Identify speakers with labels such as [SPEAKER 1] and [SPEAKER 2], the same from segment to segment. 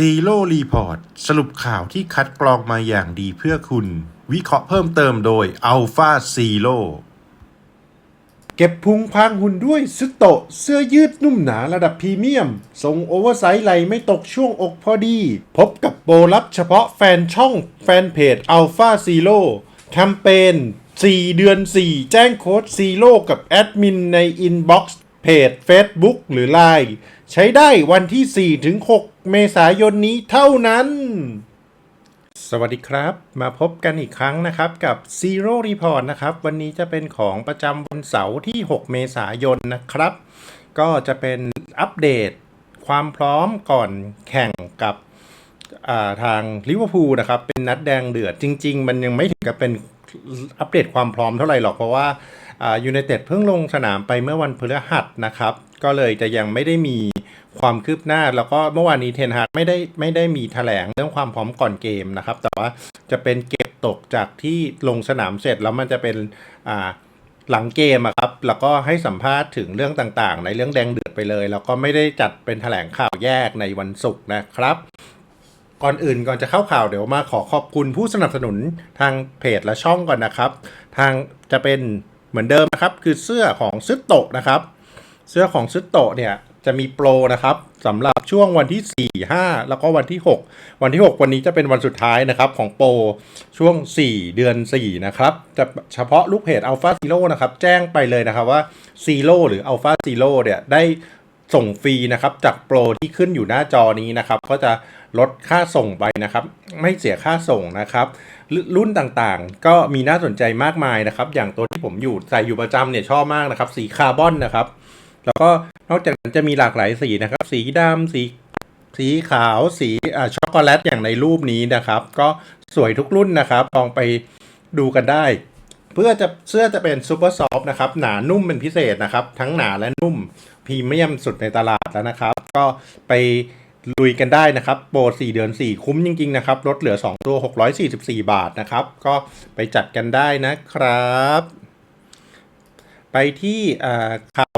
[SPEAKER 1] ซีโร่รีพอร์ตสรุปข่าวที่คัดกรองมาอย่างดีเพื่อคุณ วิเคราะห์เพิ่มเติมโดย Alpha Zero เก็บพุงพางหุ่นด้วยซึโตะ เสื้อยืดนุ่มหนาระดับพรีเมียม ทรงโอเวอร์ไซส์ไหลไม่ตกช่วงอกพอดี พบกับโปรลับเฉพาะแฟนช่องแฟนเพจ Alpha Zero แคมเปญ4 เดือน 4 แจ้งโค้ด Zero กับแอดมินในอินบ็อกซ์เพจ Facebook หรือ Line ใช้ได้วันที่ 4 ถึง 6 เมษายนนี้เท่านั้น สวัสดีครับ มาพบกันอีกครั้งนะครับกับ Zero Report นะครับ วันนี้จะเป็นของประจำวันเสาร์ที่ 6 เมษายนนะครับ ก็จะเป็นอัปเดตความพร้อมก่อนแข่งกับาทางลิเวอร์พูลนะครับ เป็นนัดแดงเดือดจริง ๆ มันยังไม่ถึงกับเป็นอัปเดตความพร้อมเท่าไหร่หรอกเพราะว่ายูไนเต็ดเพิ่งลงสนามไปเมื่อวันพฤหัสนะครับ ก็เลยจะยังไม่ได้มี ความคืบหน้าแล้วก็เมื่อวานนี้เทนฮากไม่ได้ไม่ได้มีแถลงเรื่องความพร้อมก่อนเกมนะครับ แต่ว่าจะเป็นเก็บตกจากที่ลงสนามเสร็จแล้วมันจะเป็นอ่าหลังเกมครับ แล้วก็ให้สัมภาษณ์ถึงเรื่องต่างๆ ในเรื่องแดงเดือดไปเลย แล้วก็ไม่ได้จัดเป็นแถลงข่าวแยกในวันศุกร์นะครับ ก่อนอื่นก่อนจะเข้าข่าวเดี๋ยวมาขอขอบคุณผู้สนับสนุนทางเพจและช่องก่อนนะครับ ทางจะเป็นเหมือนเดิมนะครับ คือเสื้อของซึโตะนะครับ เสื้อของซึโตะเนี่ย จะมีโปรนะครับสำหรับช่วงวันที่ 4 5 แล้วก็วันที่ 6 วันที่ 6 วันนี้จะเป็นวันสุดท้ายนะครับของโปรช่วง 4 เดือน 4 นะครับจะเฉพาะลูกเพจ Alpha Zero นะครับ แจ้งไปเลยนะครับว่า Zero หรือ Alpha Zero เนี่ยได้ส่งฟรีนะครับจากโปรที่ขึ้นอยู่หน้าจอนี้นะครับ ก็จะลดค่าส่งไปนะครับ ไม่เสียค่าส่งนะครับ รุ่นต่างๆ ก็มีน่าสนใจมากมายนะครับ อย่างตัวที่ผมอยู่ใส่อยู่ประจำเนี่ยชอบมากนะครับ สีคาร์บอนนะครับ แล้วก็นอกจากนั้นจะมีหลากหลายสีนะครับ สีดำสีสีขาวสีอ่าช็อกโกแลตอย่างในรูปนี้นะครับ ก็สวยทุกรุ่นนะครับ ลองไปดูกันได้ เพื่อจะเสื้อจะเป็นซูเปอร์ซอฟต์นะครับ หนานุ่มเป็นพิเศษนะครับ ทั้งหนาและนุ่มพรีเมียมสุดในตลาดแล้วนะครับ ก็ไปลุยกันได้นะครับ โปร4เดือน 4 คุ้มจริง ๆ นะครับ ลดเหลือ 2 ตัว 644 บาทนะครับ ก็ไปจัดกันได้นะครับ ไปที่อ่าข่าว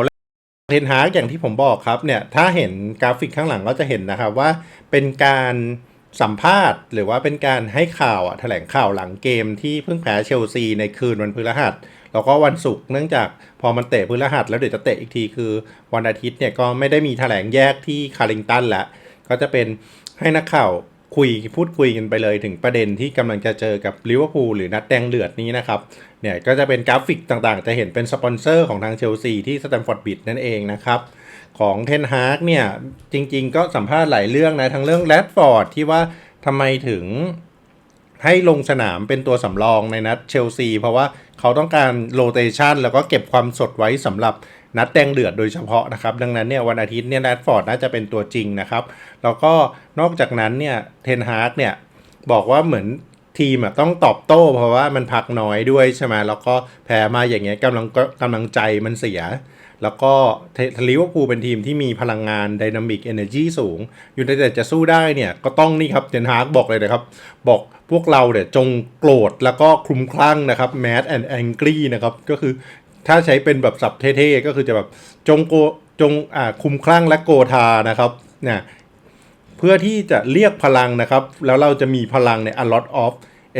[SPEAKER 1] เทนฮากอย่างที่ผมบอกครับเนี่ยถ้าเห็นกราฟิกข้างหลังก็จะเห็นนะครับว่าเป็นการสัมภาษณ์ หรือว่าเป็นการให้ข่าวอะแถลงข่าวหลังเกมที่เพิ่งแพ้เชลซีในคืนวันพฤหัส แล้วก็วันศุกร์เนื่องจากพอมันเตะพฤหัส แล้วเดี๋ยวจะเตะอีกทีคือวันอาทิตย์เนี่ยก็ไม่ได้มีแถลงแยกที่คาริงตันล้วก็จะเป็นให้นักข่าว คุยพูดคุยกันไปเลยถึงประเด็นที่กำลังจะเจอกับลิเวอร์พูลหรือนัดแดงเดือดนี้นะครับเนี่ยก็จะเป็นกราฟิกต่างๆ จะเห็นเป็นสปอนเซอร์ของทางเชลซีที่สแตมฟอร์ดบิดนั่นเองนะครับของเทนฮาร์กเนี่ยจริงๆ ก็สัมภาษณ์หลายเรื่องนะทั้งเรื่องแรดฟอร์ดที่ว่าทำไมถึง ให้ลงสนามเป็นตัวสำรองในนัดเชลซี เพราะว่าเขาต้องการโรเตชันแล้วก็เก็บความสดไว้สำหรับนัดแดงเดือดโดยเฉพาะนะครับ ดังนั้นเนี่ยวันอาทิตย์เนี่ยแรดฟอร์ดน่าจะเป็นตัวจริงนะครับ แล้วก็นอกจากนั้นเนี่ยเทนฮาร์กเนี่ยบอกว่าเหมือนทีมต้องตอบโต้ เพราะว่ามันพักน้อยด้วยใช่ไหมแล้วก็แพ้มาอย่างเงี้ยกำลังกำลังใจมันเสีย แล้วก็ลิเวอร์พูลเป็นทีมที่มีพลังงานไดนามิกเอเนจีสูง อยูไนเต็ดจะสู้ได้เนี่ยก็ต้องนี่ครับเทนฮาร์กบอกเลยนะครับ บอกพวกเราเนี่ยจงโกรธแล้วก็คลุมคลั่งนะครับ mad and angry นะครับ ก็คือถ้าใช้เป็นแบบศัพท์เท่ๆ ก็คือจะแบบจงโกจงอ่าคลุมคลั่งและโกธานะครับเนี่ยเพื่อที่จะเรียกพลังนะครับ แล้วเราจะมีพลังใน a lot of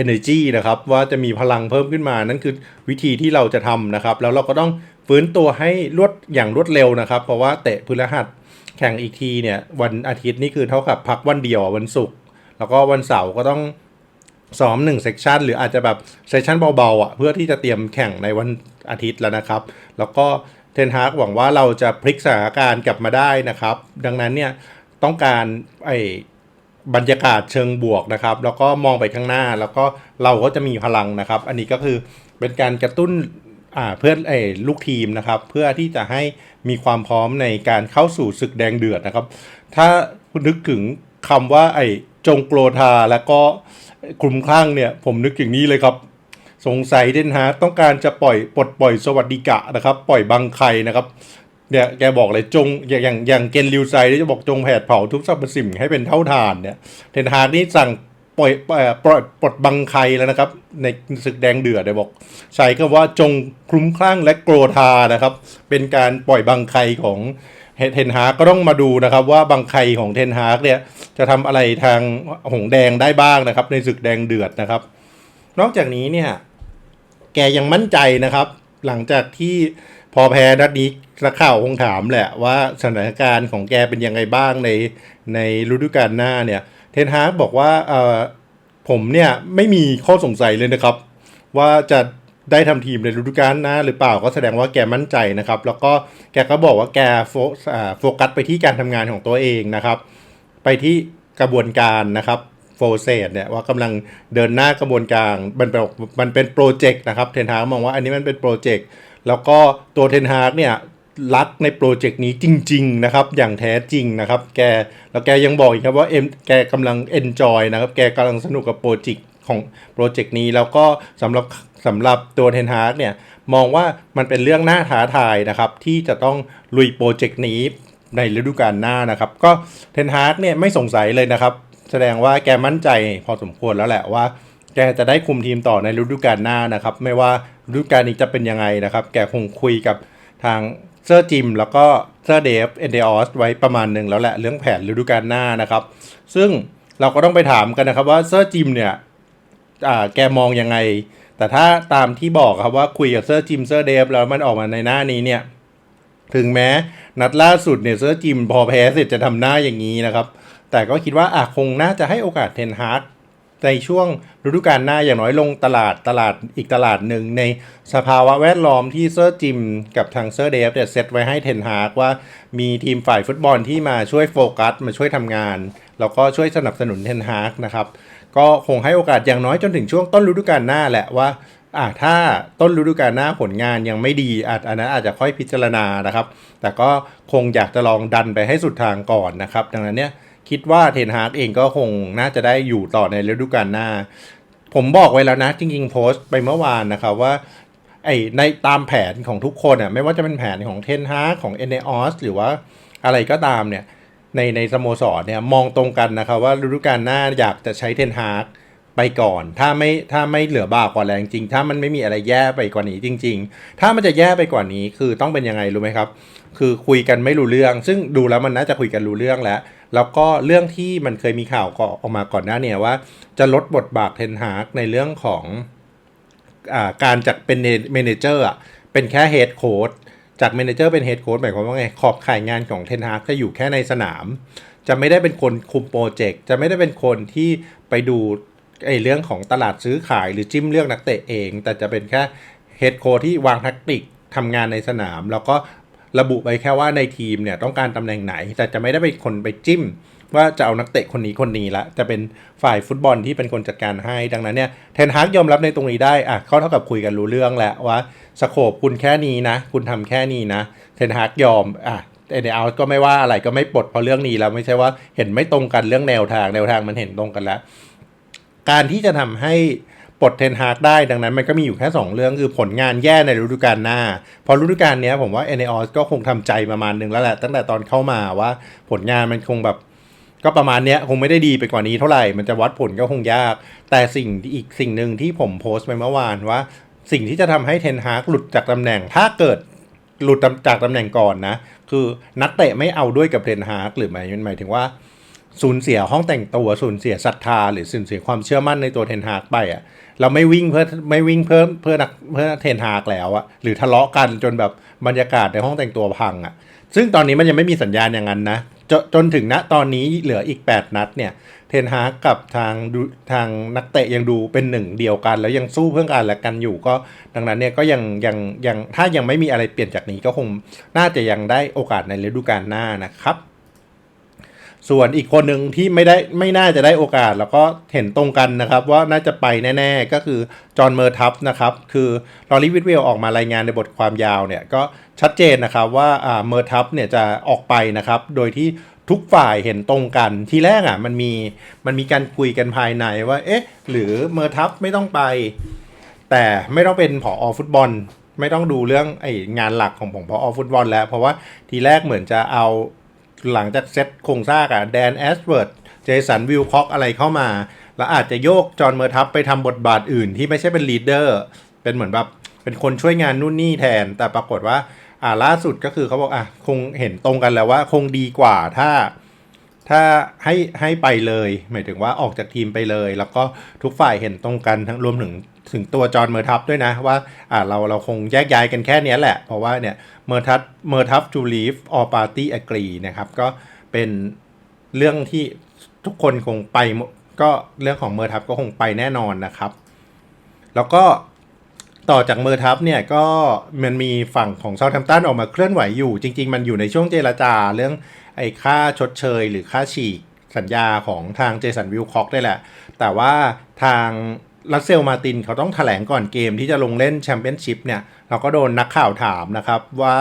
[SPEAKER 1] energy นะครับ ว่าจะมีพลังเพิ่มขึ้นมานั่นคือวิธีที่เราจะทำนะครับ แล้วเราก็ต้อง ฟื้นตัวให้รวดอย่างรวดเร็วนะครับ เพราะว่าเตะพฤหัสแข่งอีกทีเนี่ยวันอาทิตย์นี่คือเท่ากับพักวันเดียววันศุกร์แล้วก็วันเสาร์ก็ต้องซ้อมหนึ่งเซกชันหรืออาจจะแบบเซสชันเบาๆอะเพื่อที่จะเตรียมแข่งในวันอาทิตย์แล้วนะครับ แล้วก็เทนฮากหวังว่าเราจะพลิกสถานการณ์กลับมาได้นะครับ ดังนั้นเนี่ยต้องการไอ้บรรยากาศเชิงบวกนะครับ แล้วก็มองไปข้างหน้าแล้วก็เราก็จะมีพลังนะครับ อันนี้ก็คือเป็นการกระตุ้น เพื่อไอ้ลูกทีมนะครับเพื่อที่จะให้มีความพร้อมในการเข้าสู่ศึกแดงเดือดนะครับ ถ้าคุณนึกถึงคำว่าไอ้จงโกรธาแล้วก็คลุมคลั่งเนี่ยผมนึกอย่างนี้เลยครับ สงสัยเดนฮาร์ต้องการจะปล่อยปลดปล่อยสวัสดิกะนะครับ ปล่อยบังไคนะครับเนี่ยแกบอกเลยจงอย่างอย่างอย่างเกนลิวไซที่จะบอกจงแผดเผาทุกสรรพสิ่งให้เป็นเท่าทานเนี่ยเทนฮานี่สั่ง ปล่อยปล่อยปลดบังไคแล้วนะครับ ในศึกแดงเดือดเนี่ยบอก ใช้คำว่าจงคลุ้มคลั่งและโกรธานะครับ เป็นการปล่อยบังไคของเทนฮากก็ต้องมาดูนะครับ ว่าบางใครของเทนฮากเนี่ยจะทำอะไรทางหงแดงได้บ้างนะครับ ในศึกแดงเดือดนะครับ นอกจากนี้เนี่ยแกยังมั่นใจนะครับ หลังจากที่พอแพ้นัดนี้นักข่าวคงถามแหละว่าสถานการณ์ของแกเป็นยังไงบ้างในในฤดูกาลหน้าเนี่ย เทนฮากบอกว่าเออผมเนี่ยไม่มีข้อสงสัยเลยนะครับ ว่าจะได้ทำทีมในฤดูกาลน้าหรือเปล่าก็แสดงว่าแกมั่นใจนะครับ แล้วก็แกก็บอกว่าแกโฟอ่าโฟกัสไปที่การทำงานของตัวเองนะครับ ไปที่กระบวนการนะครับโฟเซตเนี่ยว่ากำลังเดินหน้ากระบวนการมันเป็นมันเป็นโปรเจกต์นะครับเทนฮากมองว่าอันนี้มันเป็นโปรเจกต์แล้วก็ตัวเทนฮากเนี่ย รักในโปรเจกต์นี้จริง ๆ นะครับ อย่างแท้จริงนะครับ แกแล้วแกยังบอกอีกครับว่าเอ็มแกกำลังเอนจอยนะครับ แกกำลังสนุกกับโปรเจกต์ของโปรเจกต์นี้แล้วก็สำหรับสำหรับตัวเทนฮากเนี่ย มองว่ามันเป็นเรื่องน่าท้าทายนะครับ ที่จะต้องลุยโปรเจกต์นี้ในฤดูกาลหน้านะครับ ก็เทนฮากเนี่ยไม่สงสัยเลยนะครับ แสดงว่าแกมั่นใจพอสมควรแล้วแหละว่า แกจะได้คุมทีมต่อในฤดูกาลหน้านะครับ ไม่ว่าฤดูกาลนี้จะเป็นยังไงนะครับ แกคงคุยกับทาง เซอร์จิมแล้วก็เซอร์เดฟเอนเดออสไว้ประมาณหนึ่งแล้วแหละเรื่องแผนฤดูกาลหน้านะครับ ซึ่งเราก็ต้องไปถามกันนะครับว่าเซอร์จิมเนี่ยแกมองยังไง แต่ถ้าตามที่บอกครับว่าคุยกับเซอร์จิมเซอร์เดฟแล้วมันออกมาในหน้านี้เนี่ยถึงแม้นัดล่าสุดเนี่ยเซอร์จิมพอแพ้เสร็จจะทำหน้าอย่างนี้นะครับ แต่ก็คิดว่าอะคงน่าจะให้โอกาสเทนฮาร์ด ในช่วงฤดูกาลหน้าอย่างน้อยลงตลาดตลาดอีกตลาดหนึ่งในสภาวะแวดล้อมที่เซอร์จิมกับทางเซอร์เดฟเนี่ยเซตไว้ให้เทนฮาร์กว่ามีทีมฝ่ายฟุตบอลที่มาช่วยโฟกัสมาช่วยทำงาน แล้วก็ช่วยสนับสนุนเทนฮาร์กนะครับ ก็คงให้โอกาสอย่างน้อยจนถึงช่วงต้นฤดูกาลหน้าแหละว่าอ่าถ้าต้นฤดูกาลหน้าผลงานยังไม่ดีอาจอันนั้นอาจจะค่อยพิจารณานะครับ แต่ก็คงอยากจะลองดันไปให้สุดทางก่อนนะครับ ดังนั้นเนี่ย คิดว่าเทนฮาร์กเองก็คงน่าจะได้อยู่ต่อในฤดูกาลหน้า ผมบอกไว้แล้วนะ จริง ๆ โพสต์ไปเมื่อวานนะครับว่าไอในตามแผนของทุกคนอะไม่ว่าจะเป็นแผนของเทนฮากของเอเนอสหรือว่าอะไรก็ตามเนี่ยในในสโมสรเนี่ยมองตรงกันนะครับว่าฤดูกาลหน้าอยากจะใช้เทนฮากไปก่อน ถ้าไม่ถ้าไม่เหลือบากกว่าแรงจริง ถ้ามันไม่มีอะไรแย่ไปกว่านี้จริง ๆ ถ้ามันจะแย่ไปกว่านี้คือต้องเป็นยังไงรู้ไหมครับ คือคุยกันไม่รู้เรื่อง ซึ่งดูแล้วมันน่าจะคุยกันรู้เรื่องแล้ว แล้วก็เรื่องที่มันเคยมีข่าวก็ออกมาก่อนหน้าเนี่ยว่า จะลดบทบาทเทนฮากในเรื่องของอการจากเป็นเมนเจอร์อะเป็นแค่เฮดโค้ดจากเมนเจอร์เป็นเฮดโค้ดหมายความว่าไงขอบข่ายงานของเทนฮากจะอยู่แค่ในสนาม จะไม่ได้เป็นคนคุมโปรเจกต์จะไม่ได้เป็นคนที่ไปดูไอ้เรื่องของตลาดซื้อขายหรือจิ้มเลือกนักเตะเอง แต่จะเป็นแค่เฮดโค้ดที่วางแทคติกทำงานในสนาม แล้วก็ ระบุไปแค่ว่าในทีมเนี่ยต้องการตำแหน่งไหน แต่จะไม่ได้เป็นคนไปจิ้ม ว่าจะเอานักเตะคนนี้คนนี้ละจะเป็นฝ่ายฟุตบอลที่เป็นคนจัดการให้ดังนั้นเนี่ยเทนฮากยอมรับในตรงนี้ได้อะเขาเท่ากับคุยกันรู้เรื่องแล้วว่าสโคปคุณแค่นี้นะ คุณทำแค่นี้นะเทนฮากยอมอะเอเดอาก็ไม่ว่าอะไรก็ไม่ปลดเพราะเรื่องนี้แล้วไม่ใช่ว่าเห็นไม่ตรงกันเรื่องแนวทางแนวทางมันเห็นตรงกันแล้ว การที่จะทำให้ ปลดเทนฮากได้ดังนั้นมันก็มีอยู่แค่ 2 เรื่องคือผลงานแย่ในฤดูกาลหน้า พอฤดูกาลนี้ผมว่าเอเนอสก็คงทำใจประมาณหนึงแล้วแหละ ตั้งแต่ตอนเข้ามาว่าผลงานมันคงแบบก็ประมาณเนี้ยคงไม่ได้ดีไปกว่านี้เท่าไหร่ มันจะวัดผลก็คงยาก แต่สิ่งอีกสิ่งหนึ่งที่ผมโพสต์ไปเมื่อวานว่า สิ่งที่จะทำให้เทนฮากหลุดจากตำแหน่ง ถ้าเกิดหลุดจากตำแหน่งก่อนนะ คือนักเตะไม่เอาด้วยกับเทนฮากหรือหมายหมายถึงว่า สูญเสียห้องแต่งตัวสูญเสียศรัทธา หรือสูญเสียความเชื่อมั่นในตัวเทนฮากไปอะเราไม่วิ่งเพื่อไม่วิ่งเพื่อเพื่อนักเพื่อเทนฮากแล้วอะหรือทะเลาะกันจนแบบบรรยากาศในห้องแต่งตัวพังอะซึ่งตอนนี้มันยังไม่มีสัญญาณอย่างนั้นนะจจนถึงณตอนนี้เหลืออีก 8 นัดเนี่ยเทนฮากกับทางทางนักเตะยังดูเป็นหนึ่งเดียวกัน แล้วยังสู้เพื่อกันและกันอยู่ก็ดังนั้นเนี่ยก็ยังยังยังถ้ายังไม่มีอะไรเปลี่ยนจากนี้ก็คงน่าจะยังได้โอกาสในฤดูกาลหน้านะครับ ส่วนอีกคนหนึ่งที่ไม่ได้ไม่น่าจะได้โอกาส แล้วก็เห็นตรงกันนะครับ ว่าน่าจะไปแน่ ๆ ก็คือจอห์นเมอร์ทัฟนะครับ คือลอรีวิทเวลออกมารายงานในบทความยาวเนี่ย ก็ชัดเจนนะครับว่าอ่าเมอร์ทัฟเนี่ยจะออกไปนะครับ โดยที่ทุกฝ่ายเห็นตรงกันทีแรกอะมันมีมันมีการคุยกันภายในว่าเอ๊ะ หรือเมอร์ทัฟไม่ต้องไป แต่ไม่ต้องเป็นผออฟุตบอล ไม่ต้องดูเรื่องไองานหลักของผมผออฟุตบอลแล้ว เพราะว่าทีแรกเหมือนจะเอา หลังจากเซตโครงสร้างอะแดนแอสเวิร์ดเจสันวิลค็อกอะไรเข้ามา แล้วอาจจะโยกจอห์นเมอร์ทัฟไปทำบทบาทอื่นที่ไม่ใช่เป็นลีดเดอร์ เป็นเหมือนแบบเป็นคนช่วยงานนู่นนี่แทน แต่ปรากฏว่าอ่าล่าสุดก็คือเขาบอกอะคงเห็นตรงกันแล้วว่าคงดีกว่าถ้าถ้าให้ให้ไปเลย หมายถึงว่าออกจากทีมไปเลย แล้วก็ทุกฝ่ายเห็นตรงกันทั้งรวมถึงถึงตัวจอห์นเมอร์ทัฟด้วยนะ ว่าอ่าเราเราคงแยกย้ายกันแค่นี้แหละ เพราะว่าเนี่ย เมอร์ทัฟเมอร์ทัฟจูลีฟออปาร์ตี้อกรีนะครับก็เป็นเรื่องที่ทุกคนคงไปก็เรื่องของเมอร์ทัฟก็คงไปแน่นอนนะครับ แล้วก็ต่อจากเมอร์ทัฟเนี่ยก็มันมีฝั่งของเซาท์แฮมป์ตันออกมาเคลื่อนไหวอยู่ จริง ๆ มันอยู่ในช่วงเจรจาเรื่องไอ้ค่าชดเชย หรือค่าฉีกสัญญาของทางเจสันวิลคอกได้แหละ แต่ว่าทาง รัสเซลมาตินเขาต้องถแถลงก่อนเกมที่จะลงเล่นแชมเปี้ยนชิพเนี่ยเราก็โดนนักข่าวถามนะครับว่า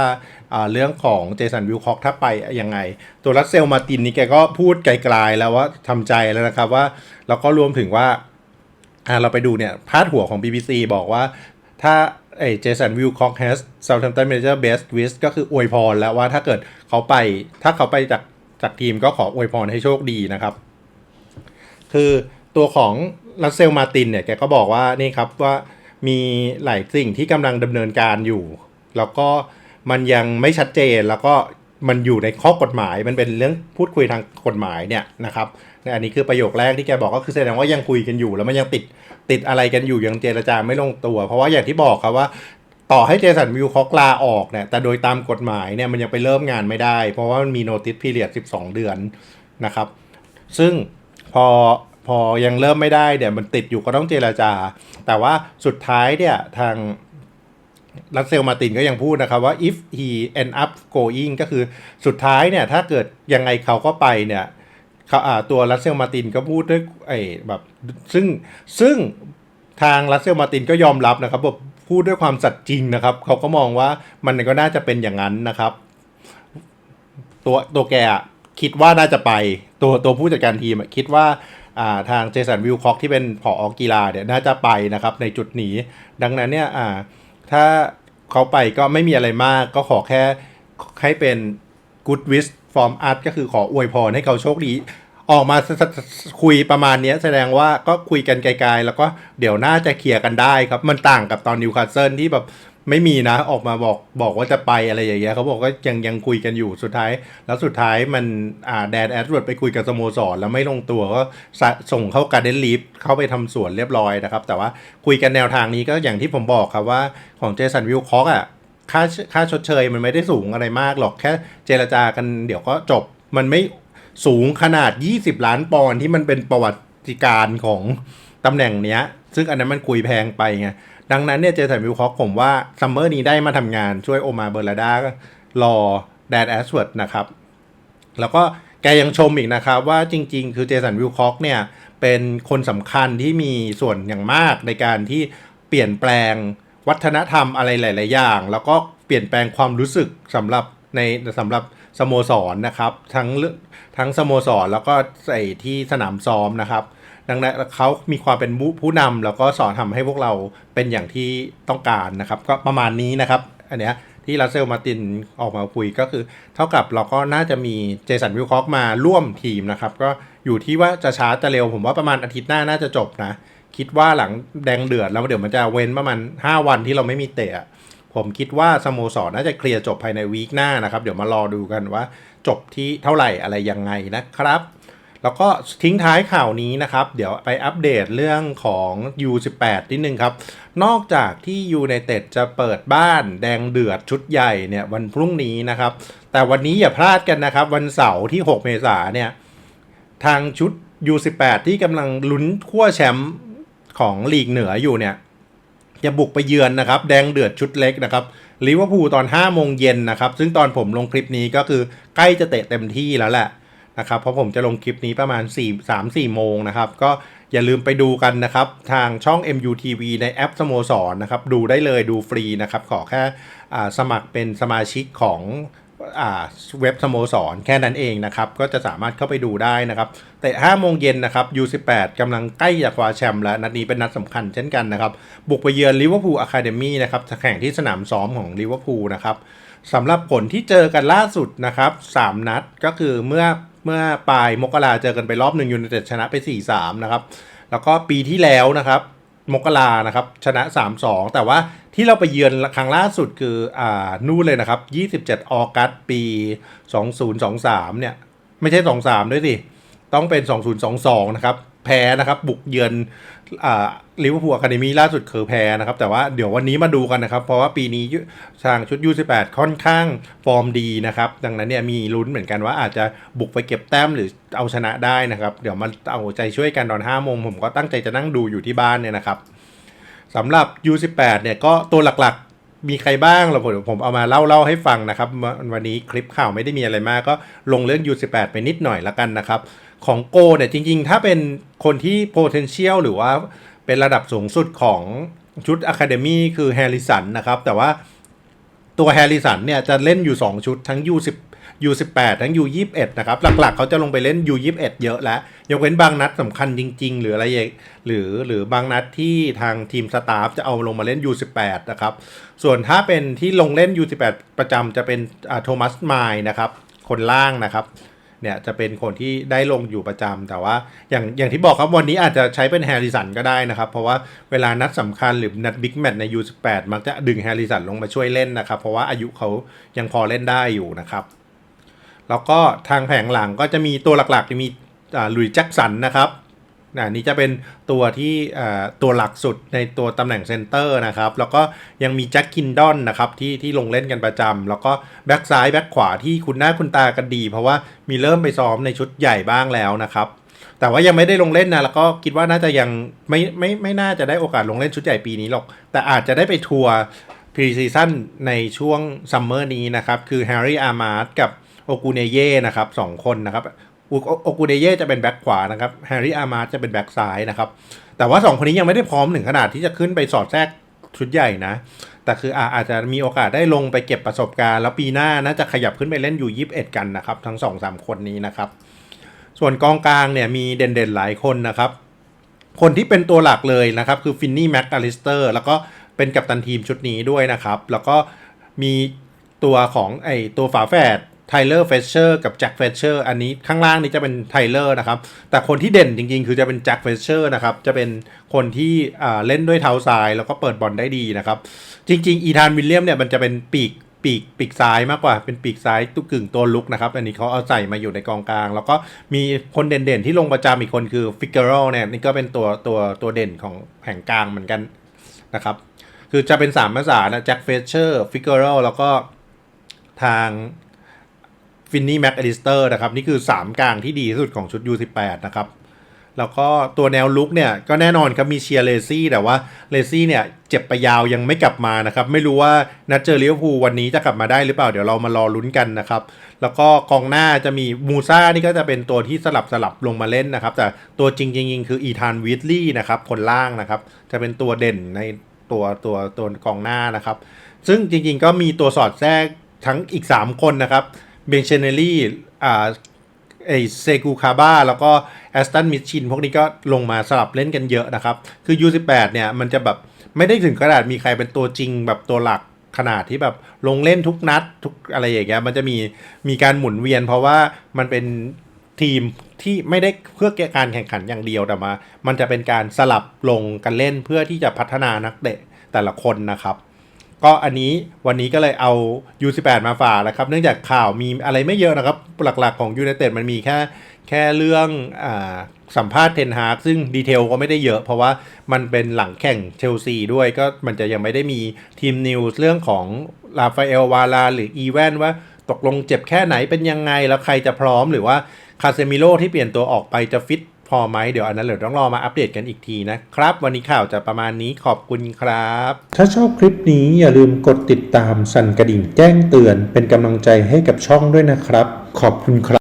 [SPEAKER 1] เรื่องของเจสันวิลคอกถ้าไปยังไง ตัวรัสเซลมาตินนี่แกก็พูดไกลๆแล้วว่าทำใจแล้วนะครับว่าแล้วก็รวมถึงว่าเราไปดูเนี่ยพาดหัวของ BBC บอกว่าถ้าไอ้เจสันวิลคอกแฮสเซาท์แฮมป์ตันเมเจอร์เบสวิสก็คืออวยพรแล้วว่าถ้าเกิดเขาไปถ้าเขาไปจากจากทีมก็ขออวยพรให้โชคดีนะครับ คือ ตัวของรัสเซลมาตินเนี่ยแกก็บอกว่านี่ครับว่ามีหลายสิ่งที่กำลังดำเนินการอยู่ แล้วก็มันยังไม่ชัดเจนแล้วก็มันอยู่ในข้อกฎหมายมันเป็นเรื่องพูดคุยทางกฎหมายเนี่ยนะครับอันนี้คือประโยคแรกที่แกบอกก็คือแสดงว่ายังคุยกันอยู่ แล้วมันยังติดติดอะไรกันอยู่ยังเจรจาไม่ลงตัว เพราะว่าอย่างที่บอกครับว่าต่อให้เจสันวิลคอกลาออกเนี่ยแต่โดยตามกฎหมายเนี่ยมันยังไปเริ่มงานไม่ได้ เพราะว่ามันมีโนติสพีเรียด12 เดือนนะครับ ซึ่งพอ พอยังเริ่มไม่ได้เดี๋ยวมันติดอยู่ก็ต้องเจราจา แต่ว่าสุดท้ายเนี่ยทางรัสเซลมาตินก็ยังพูดนะครับว่า if he end up going ก็คือสุดท้ายเนี่ยถ้าเกิดยังไงเขาก็ไปเนี่ยเขาอ่าตัวรัสเซลมาตินก็พูดด้วยไอ้แบบซึ่งซึ่งทางรัสเซลมาตินก็ยอมรับนะครับแบอกพูดด้วยความสัตย์จริงนะครับ เขาก็มองว่ามันก็น่าจะเป็นอย่างนั้นนะครับ ตัวตัวแกคิดว่าน่าจะไป ตัวตัวผู้จัดการทีมคิดว่า ทางเจสันวิลคอกที่เป็นผอกีฬาเนี่ยน่าจะไปนะครับในจุดนี้ ดังนั้นเนี่ยอ่าถ้าเขาไปก็ไม่มีอะไรมากก็ขอแค่ให้เป็น good wish from us ก็คือขออวยพรให้เขาโชคดี ออกมาคุยประมาณนี้แสดงว่าก็คุยกันไกลๆ แล้วก็เดี๋ยวน่าจะเคลียร์กันได้ครับ มันต่างกับตอนนิวคาสเซิลที่แบบ ไม่มีนะออกมาบอกบอกว่าจะไปอะไรอย่างเงี้ยเขาบอกว่ายังยังคุยกันอยู่สุดท้าย แล้วสุดท้ายมันอ่าแดนแอดเวิร์ดไปคุยกับสโมสรแล้วไม่ลงตัวก็ส,ส่งเข้าการเดนลีฟเข้าไปทำสวนเรียบร้อยนะครับ แต่ว่าคุยกันแนวทางนี้ก็อย่างที่ผมบอกครับว่าของเจสันวิลคอกอะค่าค่าชดเชยมันไม่ได้สูงอะไรมากหรอกแค่เจรจากันเดี๋ยวก็จบมันไม่สูงขนาด 20 ล้านปอนด์ที่มันเป็นประวัติการของตำแหน่งเนี้ย ซึ่งอันนั้นมันคุยแพงไปไง ดังนั้นเนี่ยเจสันวิลคอกผมว่าซัมเมอร์นี้ได้มาทำงานช่วยโอมาเบอร์ลาดารอแดนแอสเวิร์ดนะครับ แล้วก็แกยังชมอีกนะครับ ว่าจริง ๆ คือเจสันวิลคอกเนี่ยเป็นคนสำคัญที่มีส่วนอย่างมากในการที่เปลี่ยนแปลงวัฒนธรรมอะไรหลาย ๆ อย่าง แล้วก็เปลี่ยนแปลงความรู้สึกสำหรับในสำหรับสโมสรนะครับ ทั้งเลืองทั้งสโมสรแล้วก็ใส่ที่สนามซ้อมนะครับ ดังนั้นเขามีความเป็นผู้นำแล้วก็สอนทำให้พวกเราเป็นอย่างที่ต้องการนะครับ ก็ประมาณนี้นะครับ อันเนี้ยที่รัสเซลมาตินออกมาคุยก็คือ เท่ากับเราก็น่าจะมีเจสันวิลคอกมาร่วมทีมนะครับ ก็อยู่ที่ว่าจะช้าจะเร็วผมว่าประมาณอาทิตย์หน้าน่าจะจบนะ คิดว่าหลังแดงเดือดแล้วเดี๋ยวมันจะเว้นประมาณ 5 วันที่เราไม่มีเตะผมคิดว่าสโมสรน่าจะเคลียร์จบภายในวีคหน้านะครับ เดี๋ยวมารอดูกันว่าจบที่เท่าไหร่อะไรยังไงนะครับ แล้วก็ทิ้งท้ายข่าวนี้นะครับ เดี๋ยวไปอัปเดตเรื่องของ U18 นิดนึงครับ นอกจากที่ยูไนเต็ดจะเปิดบ้านแดงเดือดชุดใหญ่เนี่ยวันพรุ่งนี้นะครับ แต่วันนี้อย่าพลาดกันนะครับ วันเสาร์ที่ 6 เมษาเนี่ยทางชุด U18 ที่กำลังลุ้นขั้วแชมป์ของลีกเหนืออยู่เนี่ยจะบุกไปเยือนนะครับ แดงเดือดชุดเล็กนะครับลิเวอร์พูลตอน5โมงเย็นนะครับ ซึ่งตอนผมลงคลิปนี้ก็คือใกล้จะเตะเต็มที่แล้วแหละ นะครับเพราะผมจะลงคลิปนี้ประมาณ 4 3 4 โมงนะครับ ก็อย่าลืมไปดูกันนะครับ ทางช่อง MUTV ในแอปสโมสรนะครับ ดูได้เลยดูฟรีนะครับ ขอแค่สมัครเป็นสมาชิกของอเว็บสโมสรแค่นั้นเองนะครับ ก็จะสามารถเข้าไปดูได้นะครับแต่5โมงเย็นนะครับ U18 กำลังใกล้จะคว้าแชมป์แล้ว นัดนี้เป็นนัดสำคัญเช่นกันนะครับ บุกไปเยือนลิเวอร์พูลอะคาเดมี่นะครับแข่งที่สนามซ้อมของลิเวอร์พูลนะครับสำหรับผลที่เจอกันล่าสุดนะครับ 3 นัดก็คือเมื่อ เมื่อปลายมกราเจอกันไปรอบหนึ่งยูไนเต็ดชนะไป 4-3 นะครับ แล้วก็ปีที่แล้วนะครับ มกรานะครับ ชนะ 3-2 แต่ว่าที่เราไปเยือนครั้งล่าสุดคืออ่านู่นเลยนะครับ 27 ออกัสปี 2023 เนี่ย ไม่ใช่ 23 ด้วยสิ ต้องเป็น 2022 นะครับ แพ้นะครับ บุกเยือนลิเวอร์พูลอะคาเดมีล่าสุดคือแพ้นะครับ แต่ว่าเดี๋ยววันนี้มาดูกันนะครับ เพราะว่าปีนี้ทางชุด U18 ค่อนข้างฟอร์มดีนะครับ ดังนั้นเนี่ยมีลุ้นเหมือนกันว่าอาจจะบุกไปเก็บแต้มหรือเอาชนะได้นะครับ เดี๋ยวมาเอาใจช่วยกันตอน5โมงผมก็ตั้งใจจะนั่งดูอยู่ที่บ้านเนี่ยนะครับสำหรับ U18 เนี่ยก็ตัวหลักๆมีใครบ้างเราผมผมเอามาเล่าเล่าให้ฟังนะครับวันวันนี้คลิปข่าวไม่ได้มีอะไรมากก็ลงเรื่อง U18 ไปนิดหน่อยละกันนะครับ ของโกเนี่ยจริง ๆ ถ้าเป็นคนที่ potential หรือว่าเป็นระดับสูงสุดของชุด Academy คือแฮร์ริสันนะครับ แต่ว่าตัวแฮร์ริสันเนี่ยจะเล่นอยู่ 2 ชุดทั้ง U10 U18 ทั้ง U21 นะครับ หลักๆ เขาจะลงไปเล่น U21 เยอะแล้วยกเว้นบางนัดสำคัญจริง ๆ หรืออะไรหรือหรือบางนัดที่ทางทีมสตาฟจะเอาลงมาเล่น U18 นะครับ ส่วนถ้าเป็นที่ลงเล่น U18 ประจำจะเป็นโทมัสไมล์นะครับ คนล่างนะครับ เนี่ยจะเป็นคนที่ได้ลงอยู่ประจำแต่ว่าอย่างอย่างที่บอกครับวันนี้อาจจะใช้เป็นแฮร์ริสันก็ได้นะครับ เพราะว่าเวลานัดสำคัญหรือนัดบิ๊กแมตช์ใน U18 มักจะดึงแฮร์ริสันลงมาช่วยเล่นนะครับ เพราะว่าอายุเขายังพอเล่นได้อยู่นะครับ แล้วก็ทางแผงหลังก็จะมีตัวหลักๆจะมีลุยแจ็คสันนะครับ อันนี้จะเป็นตัวที่ตัวหลักสุดในตัวตำแหน่งเซนเตอร์นะครับ แล้วก็ยังมีแจ็คคินดอนนะครับที่ที่ลงเล่นกันประจำแล้วก็แบ็กซ้ายแบ็กขวาที่คุณหน้าคุณตากันดี เพราะว่ามีเริ่มไปซ้อมในชุดใหญ่บ้างแล้วนะครับแต่ว่ายังไม่ได้ลงเล่นนะแล้วก็คิดว่าน่าจะยังไม่ไม่ไม่น่าจะได้โอกาสลงเล่นชุดใหญ่ปีนี้หรอก แต่อาจจะได้ไปทัวร์พรีซีซั่นในช่วงซัมเมอร์นี้นะครับ คือแฮร์รี่อาร์มาร์กับโอกูเนเย่นะครับสองคนนะครับ โอกูเนเย่จะเป็นแบ็คขวานะครับแฮร์รี่อาร์มาร์จะเป็นแบ็คซ้ายนะครับ แต่ว่าสองคนนี้ยังไม่ได้พร้อมถึงขนาดที่จะขึ้นไปสอดแทรกชุดใหญ่นะ แต่คืออาอาจจะมีโอกาสได้ลงไปเก็บประสบการณ์ แล้วปีหน้าน่าจะขยับขึ้นไปเล่นอยู่21กันนะครับ ทั้ง 2-3 คนนี้นะครับ ส่วนกองกลางเนี่ยมีเด่นๆหลายคนนะครับ คนที่เป็นตัวหลักเลยนะครับ คือฟินนี่แม็กอลิสเตอร์แล้วก็เป็นกัปตันทีมชุดนี้ด้วยนะครับ แล้วก็มีตัวของไอตัวฝาแฝด ไทเลอร์เฟเชอร์กับแจ็คเฟเชอร์อันนี้ข้างล่างนี้จะเป็นไทเลอร์นะครับ แต่คนที่เด่นจริงๆ คือจะเป็นแจ็คเฟเชอร์นะครับ จะเป็นคนที่เล่นด้วยเท้าซ้าย แล้วก็เปิดบอลได้ดีนะครับ จริง ๆ อีธานวิลเลียมเนี่ยมันจะเป็นปีกปีกปีกซ้ายมากกว่าเป็นปีกซ้ายตุกกึ่งตัวลุกนะครับ อันนี้เขาเอาใส่มาอยู่ในกองกลาง แล้วก็มีคนเด่นๆ ที่ลงประจำอีกคนคือฟิกเกอร์เนี่ยนี่ก็เป็นตัวตัวตัวเด่นของแผงกลางเหมือนกันนะครับ คือจะเป็น3ภาษานะแจ็คเฟเชอร์ฟิกเกอร์แล้วก็ทาง ฟินนี่แม็กอลิสเตอร์นะครับ นี่คือ 3 กลางที่ดีที่สุดของชุด U18 นะครับ แล้วก็ตัวแนวลุกเนี่ย ก็แน่นอนครับมีเชียร์เลซี่แต่ว่าเลซี่เนี่ย เจ็บไปยาวยังไม่กลับมานะครับ ไม่รู้ว่านัดเจอลิเวอร์พูลวันนี้จะกลับมาได้หรือเปล่าเดี๋ยวเรามารอลุ้นกันนะครับ แล้วก็กองหน้าจะมีมูซ่านี่ก็จะเป็นตัวที่สลับสลับลงมาเล่นนะครับ แต่ตัวจริงจริงคืออีธานวิทลี่นะครับคนล่างนะครับจะเป็นตัวเด่นในตัวตัวตัวกองหน้านะครับ ซึ่งจริงๆก็มีตัวสอดแทรกทั้งอีก 3 คนนะครับ เบนเชเนลี่อ่าไอเซกูคาบ้าแล้วก็แอสตันมิชชินพวกนี้ก็ลงมาสลับเล่นกันเยอะนะครับ คือ U18 เนี่ย มันจะแบบไม่ได้ถึงขนาดมีใครเป็นตัวจริงแบบตัวหลักขนาดที่แบบลงเล่นทุกนัดทุกอะไรอย่างเงี้ยมันจะมีมีการหมุนเวียน เพราะว่ามันเป็นทีมที่ไม่ได้เพื่อการแข่งขันอย่างเดียวแต่มา มันจะเป็นการสลับลงกันเล่นเพื่อที่จะพัฒนานักเตะแต่ละคนนะครับ ก็อันนี้วันนี้ก็เลยเอา U18 มาฝากนะครับ เนื่องจากข่าวมีอะไรไม่เยอะนะครับ หลักๆของยู n i เต็ดมันมีแค่แค่เรื่องอสัมภาษณ์เทนฮากซึ่งดีเทลก็ไม่ได้เยอะ เพราะว่ามันเป็นหลังแข่งเชลซีด้วยก็มันจะยังไม่ได้มีทีมนิวส์เรื่องของลาฟาเอลวาลาหรืออีแวนว่าตกลงเจ็บแค่ไหนเป็นยังไงแล้วใครจะพร้อมหรือว่าคาเซมิโลที่เปลี่ยนตัวออกไปจะฟิต พอไหมเดี๋ยวอันนั้นเดี๋ยวต้องรอมาอัปเดตกันอีกทีนะครับ วันนี้ข่าวจะประมาณนี้ขอบคุณครับ ถ้าชอบคลิปนี้อย่าลืมกดติดตามสั่นกระดิ่งแจ้งเตือนเป็นกำลังใจให้กับช่องด้วยนะครับ ขอบคุณครับ